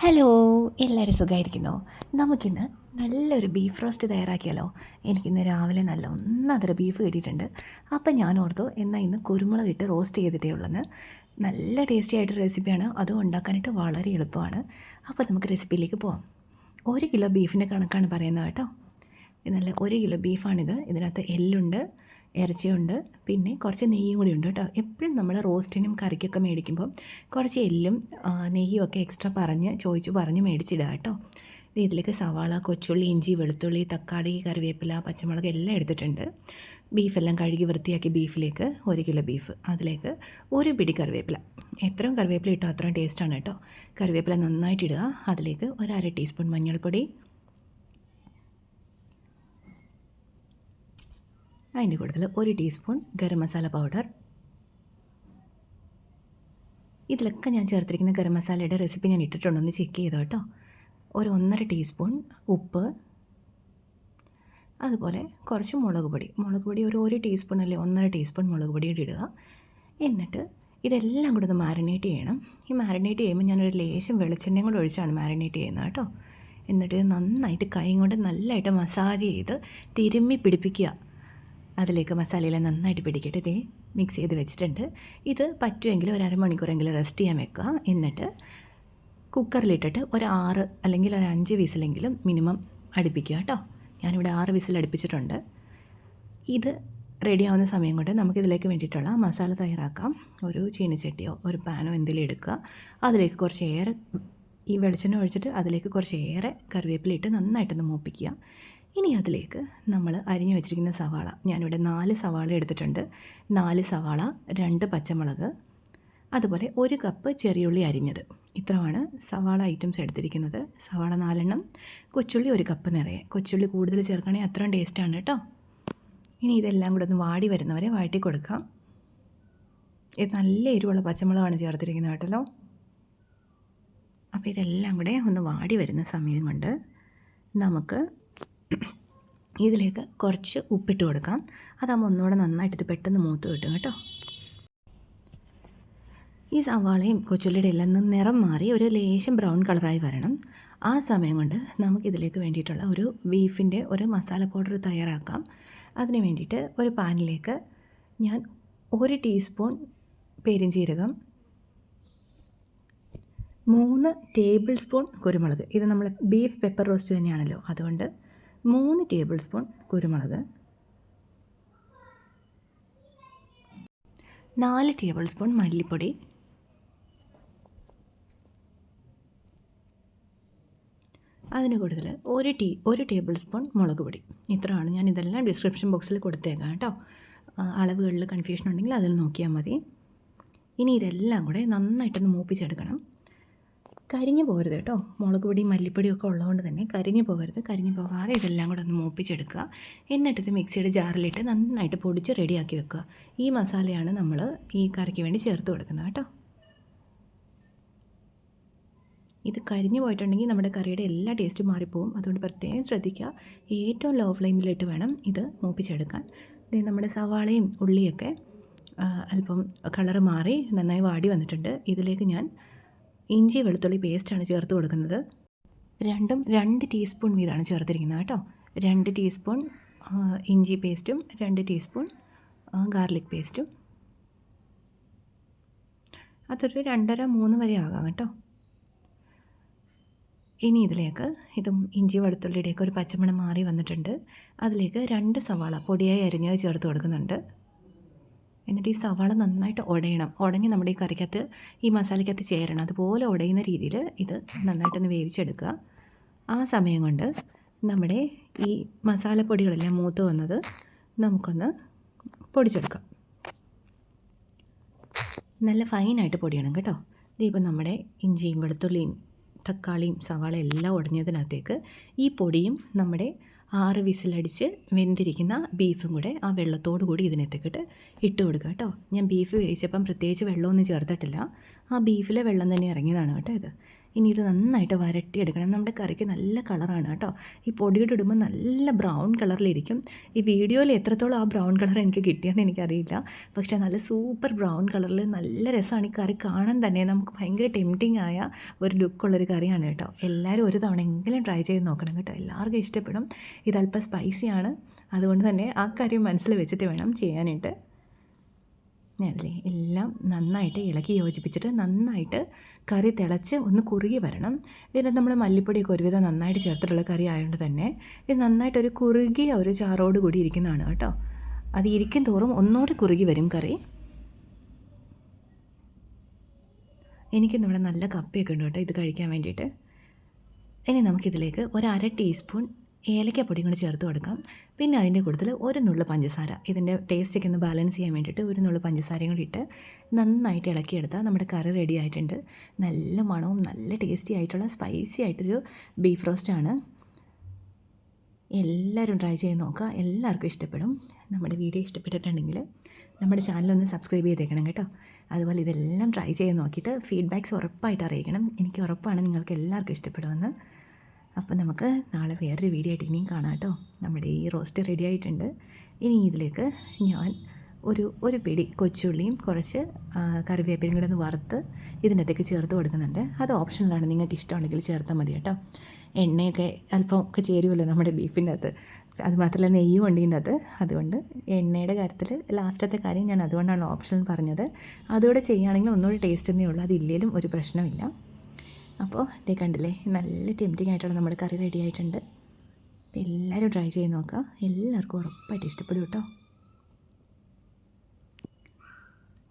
Hello എല്ലാവരും സുഖമായിരിക്കുന്നോ നമുക്കിന്ന് നല്ലൊരു ബീഫ് റോസ്റ്റ് തയ്യാറാക്കിയാലോ? എനിക്കിന്ന് രാവിലെ നല്ല ഒന്നതര ബീഫ് കിട്ടിയിട്ടുണ്ട്. അപ്പം ഞാൻ ഓർത്തു എന്നാൽ ഇന്ന് കുരുമുളക് ഇട്ട് റോസ്റ്റ് ചെയ്തിട്ടേ ഉള്ളെന്ന്. നല്ല ടേസ്റ്റി ആയിട്ട് റെസിപ്പിയാണ് അതും ഉണ്ടാക്കാനായിട്ട് വളരെ എളുപ്പമാണ്. അപ്പോൾ നമുക്ക് റെസിപ്പിയിലേക്ക് പോവാം. ഒരു കിലോ ബീഫിന്റെ കണക്കാണ് പറയുന്നത് കേട്ടോ. നല്ല ഒരു കിലോ ബീഫാണിത്. ഇതിനകത്ത് എല്ലുണ്ട് ഇറച്ചിയുണ്ട് പിന്നെ കുറച്ച് നെയ്യും കൂടി ഉണ്ട് കേട്ടോ. എപ്പോഴും നമ്മൾ റോസ്റ്റിനും കറിക്കൊക്കെ മേടിക്കുമ്പോൾ കുറച്ച് എല്ലും നെയ്യും ഒക്കെ എക്സ്ട്രാ പറഞ്ഞ് ചോദിച്ചു പറഞ്ഞ് മേടിച്ചിടുക കേട്ടോ. ഇതിലേക്ക് സവാള കൊച്ചുള്ളി ഇഞ്ചി വെളുത്തുള്ളി തക്കാളി കറിവേപ്പില പച്ചമുളക് എല്ലാം എടുത്തിട്ടുണ്ട്. ബീഫെല്ലാം കഴുകി വൃത്തിയാക്കി ബീഫിലേക്ക് ഒരു കിലോ ബീഫ്. അതിലേക്ക് ഒരു പിടി കറിവേപ്പില. എത്രയും കറിവേപ്പില ഇട്ടോ അത്രയും ടേസ്റ്റാണ് കേട്ടോ. കറിവേപ്പില നന്നായിട്ട് ഇടുക. അതിലേക്ക് ഒരു അര ടീസ്പൂൺ മഞ്ഞൾപ്പൊടി അതിന്റെ കൂടുതൽ ഒരു ടീസ്പൂൺ ഗരം മസാല പൗഡർ. ഇതിലൊക്കെ ഞാൻ ചേർത്തിരിക്കുന്ന ഗരം മസാലയുടെ റെസിപ്പി ഞാൻ ഇട്ടിട്ടുണ്ടെന്ന് ചെക്ക് ചെയ്തോ കേട്ടോ. ഒരു ഒന്നര ടീസ്പൂൺ ഉപ്പ്. അതുപോലെ കുറച്ച് മുളക് പൊടി. മുളക് പൊടി ഒരു ഒരു ടീസ്പൂൺ അല്ലെ ഒന്നര ടീസ്പൂൺ മുളക് പൊടി കൂടി ഇടുക എന്നിട്ട് ഇതെല്ലാം കൂടെ ഒന്ന് മാരിനേറ്റ് ചെയ്യണം. ഈ മാരിനേറ്റ് ചെയ്യുമ്പോൾ ഞാനൊരു ലേശം വെളിച്ചെണ്ണയും കൂടെ ഒഴിച്ചാണ് മാരിനേറ്റ് ചെയ്യുന്നത് കേട്ടോ. എന്നിട്ട് നന്നായിട്ട് കൈ കൊണ്ട് നല്ലതായിട്ട് മസാജ് ചെയ്ത് തിരുമ്മി പിടിപ്പിക്കുക. അതിലേക്ക് മസാലയെല്ലാം നന്നായിട്ട് പിടിക്കട്ടെ. ഇതേ മിക്സ് ചെയ്ത് വെച്ചിട്ടുണ്ട്. ഇത് പറ്റുമെങ്കിൽ ഒരു അരമണിക്കൂറെങ്കിലും റെസ്റ്റ് ചെയ്യാൻ വെക്കുക. എന്നിട്ട് കുക്കറിലിട്ടിട്ട് ഒരു ആറ് അല്ലെങ്കിൽ ഒരു അഞ്ച് വിസിലെങ്കിലും മിനിമം അടുപ്പിക്കുക കേട്ടോ. ഞാനിവിടെ ആറ് വിസിൽ അടുപ്പിച്ചിട്ടുണ്ട്. ഇത് റെഡിയാവുന്ന സമയം കൊണ്ട് നമുക്കിതിലേക്ക് വേണ്ടിയിട്ടുള്ള മസാല തയ്യാറാക്കാം. ഒരു ചീനിച്ചട്ടിയോ ഒരു പാനോ എന്തെങ്കിലും എടുക്കുക. അതിലേക്ക് കുറച്ച് ഏറെ ഈ വെളിച്ചെണ്ണ ഒഴിച്ചിട്ട് അതിലേക്ക് കുറച്ച് ഏറെ കറിവേപ്പില ഇട്ട് നന്നായിട്ടൊന്ന് മൂപ്പിക്കുക. ഇനി അതിലേക്ക് നമ്മൾ അരിഞ്ഞു വെച്ചിരിക്കുന്ന സവാള. ഞാനിവിടെ നാല് സവാള എടുത്തിട്ടുണ്ട്. നാല് സവാള രണ്ട് പച്ചമുളക് അതുപോലെ ഒരു കപ്പ് ചെറിയുള്ളി അരിഞ്ഞത്. ഇത്രയാണ് സവാള ഐറ്റംസ് എടുത്തിരിക്കുന്നത്. സവാള നാലെണ്ണം കൊച്ചുള്ളി ഒരു കപ്പ് നിറയെ. കൊച്ചുള്ളി കൂടുതൽ ചേർക്കുകയാണെങ്കിൽ അത്രയും ടേസ്റ്റാണ് കേട്ടോ ഇനി ഇതെല്ലാം കൂടെ ഒന്ന് വാടി വരുന്നവരെ വാട്ടി കൊടുക്കാം. ഇത് നല്ല എരിവുള്ള പച്ചമുളകാണ് ചേർത്തിരിക്കുന്നത് കേട്ടല്ലോ. അപ്പോൾ ഇതെല്ലാം കൂടെ ഒന്ന് വാടി വരുന്ന സമയം കൊണ്ട് നമുക്ക് ഇതിലേക്ക് കുറച്ച് ഉപ്പിട്ട് കൊടുക്കാം. അതാകുമ്പോൾ ഒന്നുകൂടെ നന്നായിട്ട് ഇത് പെട്ടെന്ന് മൂത്ത് കിട്ടും കേട്ടോ. ഈ സവാളയും കൊച്ചുള്ളിയുടെ എല്ലാം നിറം മാറി ഒരു ലേശം ബ്രൗൺ കളറായി വരണം. ആ സമയം കൊണ്ട് നമുക്കിതിലേക്ക് വേണ്ടിയിട്ടുള്ള ഒരു ബീഫിന്റെ ഒരു മസാല പൗഡർ തയ്യാറാക്കാം. അതിന് വേണ്ടിയിട്ട് ഒരു പാനിലേക്ക് ഞാൻ ഒരു ടീസ്പൂൺ പെരിഞ്ചീരകം മൂന്ന് ടേബിൾ സ്പൂൺ കുരുമുളക്. ഇത് നമ്മൾ ബീഫ് പെപ്പർ റോസ്റ്റ് തന്നെയാണല്ലോ. അതുകൊണ്ട് മൂന്ന് ടേബിൾ സ്പൂൺ കുരുമുളക്. നാല് ടേബിൾ സ്പൂൺ മല്ലിപ്പൊടി. അതിന് കൂടുതൽ ഒരു ടീ ഒരു ടേബിൾ സ്പൂൺ മുളക് പൊടി. ഇത്രയാണ് ഞാൻ ഇതെല്ലാം ഡിസ്ക്രിപ്ഷൻ ബോക്സിൽ കൊടുത്തേക്കാം കേട്ടോ. അളവുകളിൽ കൺഫ്യൂഷൻ ഉണ്ടെങ്കിൽ അതിൽ നോക്കിയാൽ മതി. ഇനി ഇതെല്ലാം കൂടെ നന്നായിട്ടൊന്ന് മൂപ്പിച്ചെടുക്കണം. കരിഞ്ഞു പോകരുത് കേട്ടോ. മുളക് പൊടിയും മല്ലിപ്പൊടിയും ഒക്കെ ഉള്ളതുകൊണ്ട് തന്നെ കരിഞ്ഞു പോകരുത്. കരിഞ്ഞു പോകാതെ ഇതെല്ലാം കൂടെ ഒന്ന് മൂപ്പിച്ചെടുക്കുക. എന്നിട്ട് ഇത് മിക്സിയുടെ ജാറിലിട്ട് നന്നായിട്ട് പൊടിച്ച് റെഡിയാക്കി വെക്കുക. ഈ മസാലയാണ് നമ്മൾ ഈ കറിക്ക് വേണ്ടി ചേർത്ത് കൊടുക്കുന്നത് കേട്ടോ. ഇത് കരിഞ്ഞു പോയിട്ടുണ്ടെങ്കിൽ നമ്മുടെ കറിയുടെ എല്ലാ ടേസ്റ്റും മാറിപ്പോവും. അതുകൊണ്ട് പ്രത്യേകം ശ്രദ്ധിക്കുക. ഏറ്റവും ലോ ഫ്ലെയിമിലിട്ട് വേണം ഇത് മൂപ്പിച്ചെടുക്കാൻ. നമ്മുടെ സവാളയും ഉള്ളിയൊക്കെ അല്പം കളറ് മാറി നന്നായി വാടി വന്നിട്ടുണ്ട്. ഇതിലേക്ക് ഞാൻ ഇഞ്ചി വെളുത്തുള്ളി പേസ്റ്റാണ് ചേർത്ത് കൊടുക്കുന്നത്. രണ്ടും രണ്ട് ടീസ്പൂൺ വീതമാണ് ചേർത്തിരിക്കുന്നത് കേട്ടോ. രണ്ട് ടീസ്പൂൺ ഇഞ്ചി പേസ്റ്റും രണ്ട് ടീസ്പൂൺ ഗാർലിക് പേസ്റ്റും അതൊരു രണ്ടര മൂന്ന് വരെ ആകാം കേട്ടോ. ഇനി ഇതിലേക്ക് ഇതും ഇഞ്ചി വെളുത്തുള്ളിയുടെയൊക്കെ ഒരു പച്ചമണം മാറി വന്നിട്ടുണ്ട്. അതിലേക്ക് രണ്ട് സവാള പൊടിയായി അരിഞ്ഞത് ചേർത്ത് കൊടുക്കുന്നുണ്ട്. എന്നിട്ട് ഈ സവാള നന്നായിട്ട് ഉടയണം. ഉടഞ്ഞ് നമ്മുടെ ഈ കറിക്കകത്ത് ഈ മസാലയ്ക്കകത്ത് ചേരണം. അതുപോലെ ഉടയുന്ന രീതിയിൽ ഇത് നന്നായിട്ടൊന്ന് വേവിച്ചെടുക്കുക. ആ സമയം കൊണ്ട് നമ്മുടെ ഈ മസാലപ്പൊടികളെല്ലാം മൂത്ത് വന്നത് നമുക്കൊന്ന് പൊടിച്ചെടുക്കാം. നല്ല ഫൈനായിട്ട് പൊടിയണം കേട്ടോ. ഇതിപ്പോൾ നമ്മുടെ ഇഞ്ചിയും വെളുത്തുള്ളിയും തക്കാളിയും സവാള എല്ലാം ഉടഞ്ഞതിനകത്തേക്ക് ഈ പൊടിയും നമ്മുടെ ആറ് വിസിലടിച്ച് വെന്തിരിക്കുന്ന ബീഫും കൂടെ ആ വെള്ളത്തോടു കൂടി ഇതിനകത്തേക്കിട്ട് ഇട്ട് കൊടുക്കുക കേട്ടോ. ഞാൻ ബീഫ് വേവിച്ചപ്പം പ്രത്യേകിച്ച് വെള്ളമൊന്നും ചേർത്തിട്ടില്ല. ആ ബീഫിലെ വെള്ളം തന്നെ ഇറങ്ങിയതാണ് കേട്ടോ ഇത്. ഇനി ഇത് നന്നായിട്ട് വരട്ടിയെടുക്കണം. നമ്മുടെ കറിക്ക് നല്ല കളറാണ് കേട്ടോ. ഈ പൊടിയുടെ ഇടുമ്പോൾ നല്ല ബ്രൗൺ കളറിലിരിക്കും. ഈ വീഡിയോയിൽ എത്രത്തോളം ആ ബ്രൗൺ കളർ എനിക്ക് കിട്ടിയെന്ന് എനിക്കറിയില്ല. പക്ഷേ നല്ല സൂപ്പർ ബ്രൗൺ കളറിൽ നല്ല രസമാണ് ഈ കറി കാണാൻ തന്നെ. നമുക്ക് ഭയങ്കര ടെംപ്റ്റിംഗ് ആയ ഒരു ലുക്കുള്ളൊരു കറിയാണ് കേട്ടോ. എല്ലാവരും ഒരു തവണ എങ്കിലും ട്രൈ ചെയ്ത് നോക്കണം കേട്ടോ. എല്ലാവർക്കും ഇഷ്ടപ്പെടും. ഇതല്പം സ്പൈസിയാണ് അതുകൊണ്ട് തന്നെ ആ കാര്യം മനസ്സിൽ വെച്ചിട്ട് വേണം ചെയ്യാനായിട്ട്. ഞാനല്ലേ എല്ലാം നന്നായിട്ട് ഇളക്കി യോജിപ്പിച്ചിട്ട് നന്നായിട്ട് കറി തിളച്ച് ഒന്ന് കുറുകി വരണം. ഇതിന് നമ്മൾ മല്ലിപ്പൊടിയൊക്കെ ഒരുവിധം നന്നായിട്ട് ചേർത്തിട്ടുള്ള കറി ആയതുകൊണ്ട് തന്നെ ഇത് നന്നായിട്ട് ഒരു കുറുകിയ ഒരു ചാറോട് കൂടി ഇരിക്കുന്നതാണ് കേട്ടോ. അത് ഇരിക്കും തോറും ഒന്നുകൂടി കുറുകി വരും കറി. എനിക്കിന്നിവിടെ നല്ല കപ്പയൊക്കെ ഉണ്ട് കേട്ടോ. ഇത് കഴിക്കാൻ വേണ്ടിയിട്ട്. ഇനി നമുക്കിതിലേക്ക് ഒരു അര ടീസ്പൂൺ ഏലക്കപ്പൊടിയും കൂടി ചേർത്ത് കൊടുക്കാം. പിന്നെ അതിന്റെ കൂട്ടത്തിൽ ഒരു നുള്ളു പഞ്ചസാര ഇതിന്റെ ടേസ്റ്റൊക്കെ ഒന്ന് ബാലൻസ് ചെയ്യാൻ വേണ്ടിയിട്ട് ഒരു നുള്ളു പഞ്ചസാരയും കൂടി ഇട്ട് നന്നായിട്ട് ഇളക്കിയെടുത്താൽ നമ്മുടെ കറി റെഡി ആയിട്ടുണ്ട്. നല്ല മണവും നല്ല ടേസ്റ്റി ആയിട്ടുള്ള സ്പൈസി ആയിട്ടൊരു ബീഫ് റോസ്റ്റാണ് എല്ലാവരും ട്രൈ ചെയ്ത് നോക്കുക എല്ലാവർക്കും ഇഷ്ടപ്പെടും. നമ്മുടെ വീഡിയോ ഇഷ്ടപ്പെട്ടിട്ടുണ്ടെങ്കിൽ നമ്മുടെ ചാനലൊന്ന് സബ്സ്ക്രൈബ് ചെയ്തേക്കണം കേട്ടോ. അതുപോലെ ഇതെല്ലാം ട്രൈ ചെയ്ത് നോക്കിയിട്ട് ഫീഡ്ബാക്ക്സ് ഉറപ്പായിട്ട് അറിയിക്കണം. എനിക്ക് ഉറപ്പാണ് നിങ്ങൾക്ക് എല്ലാവർക്കും ഇഷ്ടപ്പെടുമെന്ന്. അപ്പോൾ നമുക്ക് നാളെ വേറൊരു വീഡിയോ ആയിട്ട് ഇനിയും കാണാം കേട്ടോ. നമ്മുടെ ഈ റോസ്റ്റ് റെഡി ആയിട്ടുണ്ട്. ഇനി ഇതിലേക്ക് ഞാൻ ഒരു ഒരു പിടി കൊച്ചുള്ളിയും കുറച്ച് കറിവേപ്പിലും കൂടെ ഒന്ന് വറുത്ത് ഇതിനകത്തേക്ക് ചേർത്ത് കൊടുക്കുന്നുണ്ട്. അത് ഓപ്ഷനിലാണ്. നിങ്ങൾക്ക് ഇഷ്ടമുണ്ടെങ്കിൽ ചേർത്താൽ മതി കേട്ടോ. എണ്ണയൊക്കെ അല്പം ഒക്കെ ചേരുമല്ലോ നമ്മുടെ ബീഫിന്റെ അകത്ത് അത് മാത്രമല്ല നെയ്യും ഉണ്ട് അതുകൊണ്ട് എണ്ണയുടെ കാര്യത്തിൽ ലാസ്റ്റത്തെ കാര്യം ഞാൻ അതുകൊണ്ടാണ് ഓപ്ഷൻ പറഞ്ഞത്. അതുകൂടെ ചെയ്യുകയാണെങ്കിൽ ഒന്നുകൂടി ടേസ്റ്റ് എന്നേ ഉള്ളൂ. അതില്ലേലും ഒരു പ്രശ്നമില്ല. അപ്പോൾ ഇതേ കണ്ടില്ലേ നല്ല ടെംപ്റ്റിംഗ് ആയിട്ടുള്ള നമ്മുടെ കറി റെഡി ആയിട്ടുണ്ട്. എല്ലാവരും ട്രൈ ചെയ്ത് നോക്കുക എല്ലാവർക്കും ഉറപ്പായിട്ട് ഇഷ്ടപ്പെടും കേട്ടോ.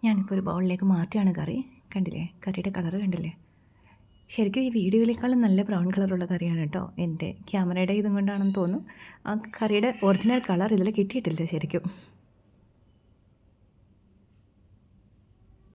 ഞാനിപ്പോൾ ഒരു ബൗളിലേക്ക് മാറ്റിയാണ് കറി. കണ്ടില്ലേ കറിയുടെ കളർ കണ്ടില്ലേ? ശരിക്കും ഈ വീഡിയോയിലേക്കാളും നല്ല ബ്രൗൺ കളറുള്ള കറിയാണ് കേട്ടോ. എന്റെ ക്യാമറയുടെ ഇതും കൊണ്ടാണെന്ന് തോന്നുന്നു. ആ കറിയുടെ ഒറിജിനൽ കളർ ഇതിൽ കിട്ടിയിട്ടില്ല ശരിക്കും.